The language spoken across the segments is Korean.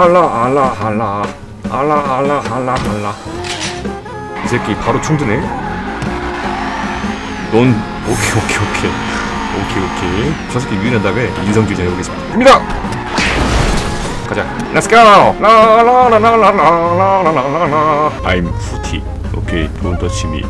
알라 알라 알라. 알라 알라 알라 알라. 이 새끼 바로 총 드네? 넌 오케이 오케이 오케이. 오케이 오케이. 저 새끼 유인한 다음에 인성주의자 해보겠습니다. 갑니다! 가자. 렛츠 고 라라라라라라라라라라. I'm 후티 오케이. me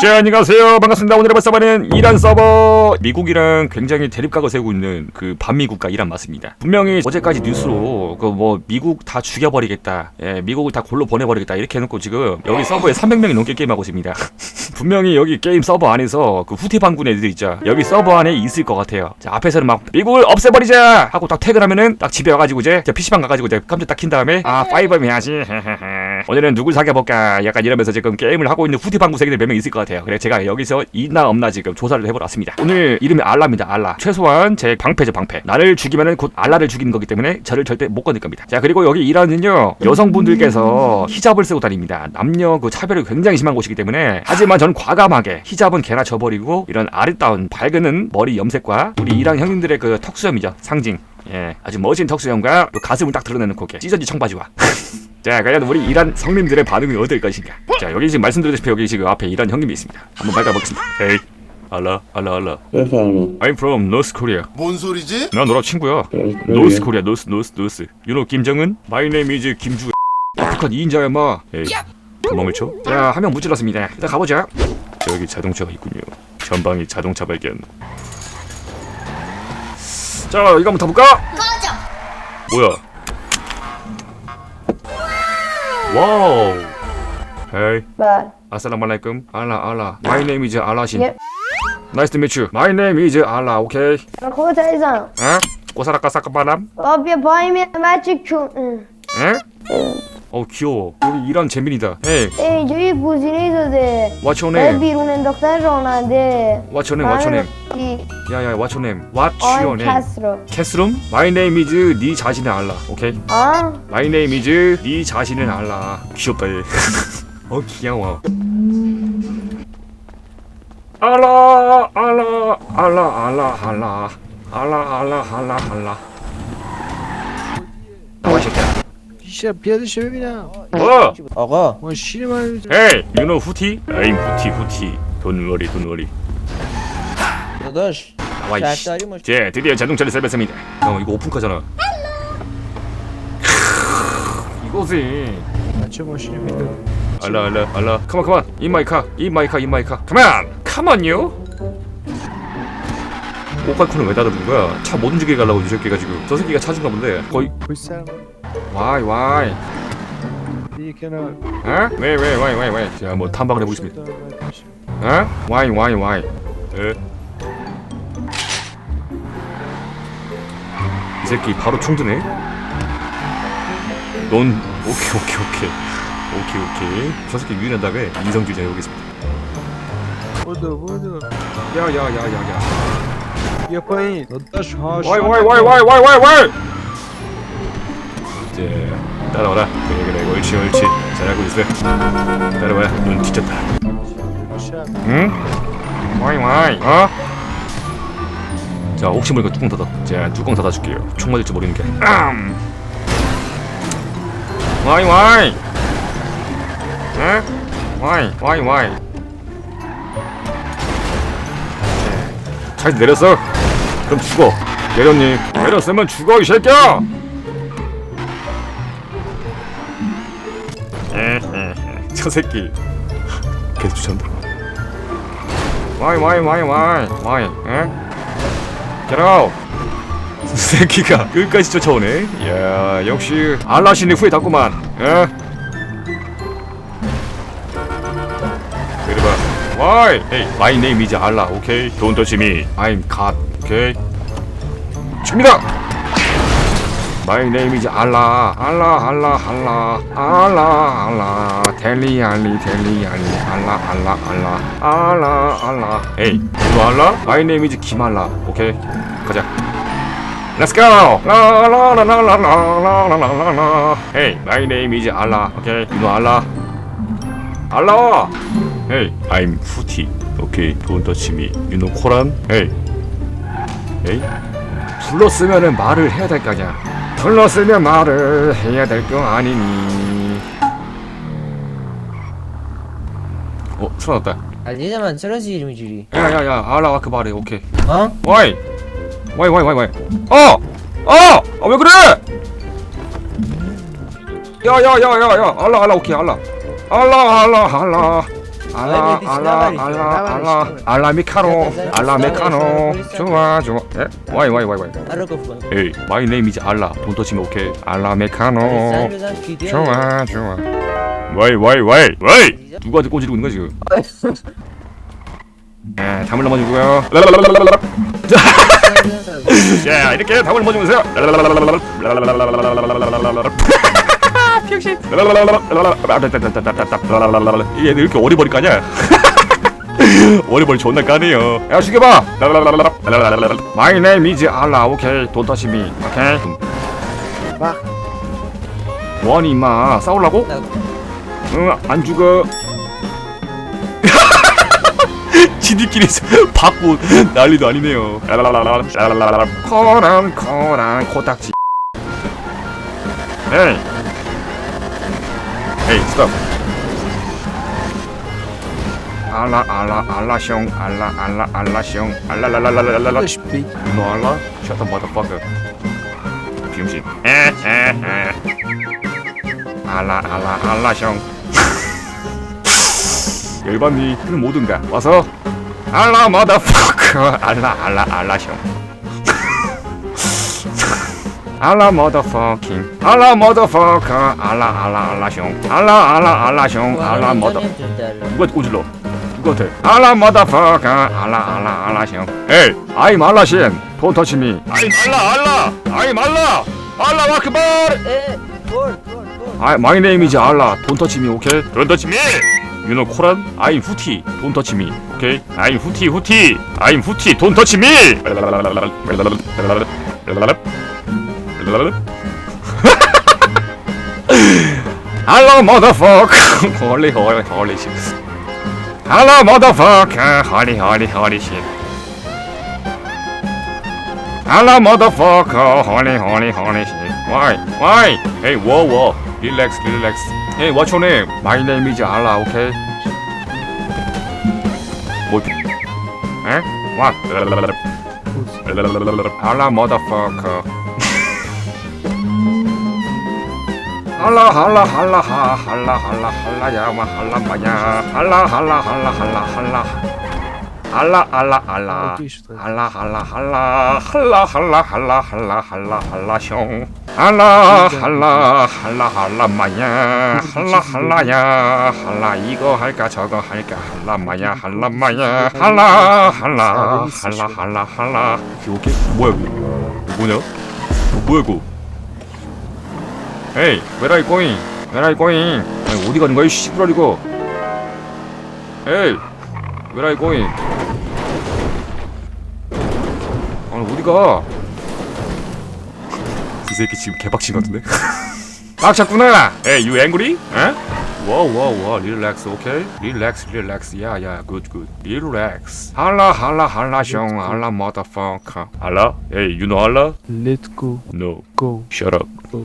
자 안녕하세요. 반갑습니다. 오늘의 서버는 이란 서버. 미국이랑 굉장히 대립각을 세우고 있는 그 반미국가 이란 맞습니다. 분명히 어제까지 뉴스로 그 뭐 미국 다 죽여버리겠다 예, 미국을 다 골로 보내버리겠다 이렇게 해놓고 지금 여기 서버에 300명이 넘게 게임하고 있습니다. 분명히 여기 게임 서버 안에서 그 후티 반군 애들 있죠. 여기 서버 안에 있을 것 같아요. 자 앞에서는 막 미국을 없애버리자 하고 딱 퇴근하면은 딱 집에 와가지고 이제 PC방 가가지고 이제 깜짝 딱 킨 다음에 아 파이브 해야지. 오늘은 누굴 사귀어볼까? 약간 이러면서 지금 게임을 하고 있는 후티 반군 세계들 몇 명 있을 것 같아요 그래 제가 여기서 있나 없나 지금 조사를 해보러 왔습니다. 오늘 이름이 알라입니다. 알라. 최소한 제 방패죠 방패. 나를 죽이면은 곧 알라를 죽이는 거기 때문에 저를 절대 못 건들 겁니다. 자 그리고 여기 이란은요. 여성분들께서 히잡을 쓰고 다닙니다. 남녀 그 차별이 굉장히 심한 곳이기 때문에 하지만 저는 과감하게 히잡은 개나 져버리고 이런 아름다운 밝은 머리 염색과 우리 이란 형님들의 그 턱수염이죠. 상징. 예. 아주 멋진 턱수염과 그 가슴을 딱 드러내는 고개. 찢어진 청바지와 자, 과연 우리 이란 성님들의 반응은 어떨 것인가? 자, 여기 지금 말씀드렸다시피 여기 지금 앞에 이란 형님이 있습니다. 한번 밝아보겠습니다. Hey, 알라, 알라, 알라. Efendim. I'm from North Korea. 뭔 소리지? 나 너랑 친구야. North Korea, North, North, North. You know 김정은? My name is 김주. 북한 2인자야, 마. 에이, 도망을 쳐? 자, 한 명 무찔렀습니다. 일단 가보자. 저기 자동차가 있군요. 전방에 자동차 발견. 자, 이거 한번 타볼까? 뭐야? Wow. Hey. Bye. Assalamualaikum. Allah, Allah. My name is Alashin. Yep. Nice to meet you. My name is Allah. Okay. What is 응? 꼬사라까사까바람. I'll be buying me magic curtain. 어 귀여워. 여기 이란 재민이다. De. what's your name? ona de. What's your name? What's your name? Ki 야야, what's your name? What's your on name? Castro. 캐스룸? My name is 네 자신의 알라. 오케이. Ah? My name is 네 자신의 알라. 귀엽다 얘. 어 귀여워. 알라 알라 알라 알라 알라 알라 알라 알라 알라. 나와 이 새끼야. 씨야 비하드 쉐비냐 어! 아가 뭐 시리만 에이 유노 후티 에이 후티 후티 돈월이 돈월이 와이 씨제 드디어 자동차를 살펴봅니다 형, 이거 오픈카잖아. 이거지. 맞춰 뭐 씨발 알라, 알라, 알라. Come on, come on. In my car, in 꼬깔콘을 왜 닫아둔 거야? 차 못 움직이게 가려고 이 새끼가 지금. 저 새끼가 차준가 본데. 거의 불쌍 Why why? You cannot. 어? Why why why why why? 제가 한번 탐방을 해보겠습니다. 어? Why why why? 에? 이 새끼 바로 총드네. 넌 오케이 오케이 오케이 오케이 오케이 저 새끼 유인한 다음에 인성주의자 해보겠습니다. Буду, буду. 야야야야야. Я поин. Вот это ж хорошо. Why why why why why why why? 이제 따라와라. 그래 그래 옳지 옳지 잘하고 있어. 따라와. 눈 뒤졌다. 응? 와이 와이 어? 자 혹시 모르니까 뚜껑 닫아 자 뚜껑 닫아줄게요 총 맞을지 모르니까 음. 와이 와이 에? 와이 와이 와이 차에서 내렸어 그럼 죽어 내렸니 내렸으면 죽어 이 새끼야 저 새끼. 계속 쫓아온다 와이 와이 와이 와이 와이 에? Get out 새끼가 끝까지 쫓아오네. 이야 역시 알라신의 후에 닿구만. 에? 그래봐. Why? Hey, my name is 알라 오케이 Don't touch me. I'm God 오케이 죽습니다 My name is 알라 알라 알라 알라 알라 알라 텔리 알리 텔리 알리 알라 알라 알라 알라 알라 에이 너 알라? My name is 김알라 오케이 가자. Let's go. 라라라라라라라라라라 Hey my name is 알라 오케이 너 알라 알라 Hey I'm 후티 오케이 Don't touch me You know 코란? Hey. 에이 불렀으면은 말을 해야 될 거 아니야 불렀으면 말을 해야 될 거 아니니. 어 틀어놨다. ne zaman sırası 20 야야야 알라 아크바레 오케이. Ha? 와이. 와이 와이 와이 와이. 어! 어! 아, 왜 그래? 야야야야야 알라 알라 오케이 알라. 알라 알라 알라 알라 알라 알라 알라. 알라 미카노 알라 메카노. 좋아 좋아. 에? 와이 와이 와이 와이. one. 에이 마이 네임 이즈 알라. 돈 터치면 오케이. 알라 메카노. 좋아 좋아. 와이 와이 와이 와이. 누구한테 꼬지르고 있는 거야 지금? 에 담을 넘어주고요. 자 이렇게 답을 넘어주면서요 얘 이렇게 어리버리 까냐 어리버리 존나 까네요 야 죽여봐 My name is Allah 오케이 me 오케이 뭐하니 임마 싸우려고? 응안 죽어 지들끼리 받고 난리도 아니네요 코란 코란 코딱지 에이 Hey, stop. Alla, alla, alla, shong, alla, alla, alla, shong, alla, la, la, la, la, la, la. You know Allah? Shut the motherfucker. 비음식. 알라 알라 알라 형. 열받니? 그럼 뭐든가 와서 알라 마다파크 알라 알라 알라 형. 알라 머더퍼킹 알라 머더퍼커 알라 알라 알라 숑 알라 알라 알라 숑 알라 머더 누가 꼬질러. 누가 돼 알라 머더퍼커 알라 알라 알라 숑 에이 아이 말라 숑 돈 터치미. 아이 말라 알라. 아이 말라. 알라 와크발 아이 마이 네임 이즈 알라. 돈 터치미 오케이? 돈 터치미. 유노 코란 아임 후티. 돈 터치미 오케이? 아임 후티 후티. 아임 후티. 돈 터치미. Hello, motherfucker. Holy, holy, holy shit. Hello, motherfucker. Ah, holy, holy, holy shit. Hello, motherfucker. Ah, holy, holy, holy shit. Why? Why? Hey, whoa, whoa. Relax, relax. Hey, what's your name? My name is Allah, okay? What? 에? What? Allah, motherfucker. 할라 할라 할라 하 할라 할라 할라야 마 할라 마냐 할라 할라 할라 할라 할라 할라 할라 할라 할라 할라 할라 할라 할라 할라 할라 할라 할라 숑 할라 할라 할라 할라 마냐 할라 할라야 할라 이거 할까 저거 할까 할라 마냐 할라 마냐 할라 할라 할라 할라 할라 이게 뭐야 이거 뭐냐 뭐야 이거 에이 where are you going where are you going 아니 어디 가는 거야 이 이거 에이 where are you going 아니 어디 가 이 새끼 지금 개박친 것 같은데 빡쳤구나 에이 you angry? 에? 와우 와우 와우 relax okay relax relax 야야 good relax 할라 할라 할라 숑 할라 motherfucker 할라 에이 you know 할라? Let's go, no go, shut up go,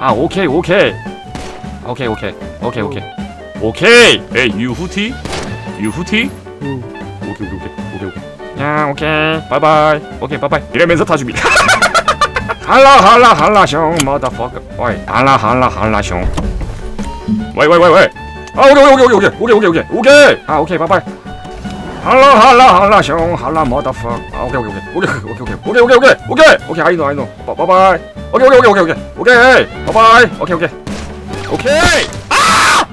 아 오케이 오케이. 오케이 오케이. 오케이 오케이. 오케이. 에이 유 후티? 유 후티? Go. 오케이 오케이 오케이. 오케이 오케이. 야 오케이. 바이바이. 오케이 바이바이. 이러면서 타줍니다. 할라 할라 할라 숑 motherfucker. 와이. 할라 할라 할라 숑. 와이 와이 와이 와이. 아 오케이 오케이 오케이 오케이. 오케이 오케이 오케이. 오케이. 아 오케이 바이바이 할라 할라 할라 숑 할라 머더퍼 아 오케이 오케이 오케이 오케이 오케이 오케이 오케이 오케이 오케이 오케이 아이노 아이노 바바이 오케이 오케이 오케이 오케이 오케이 바바이 오케이 오케이 오케이 아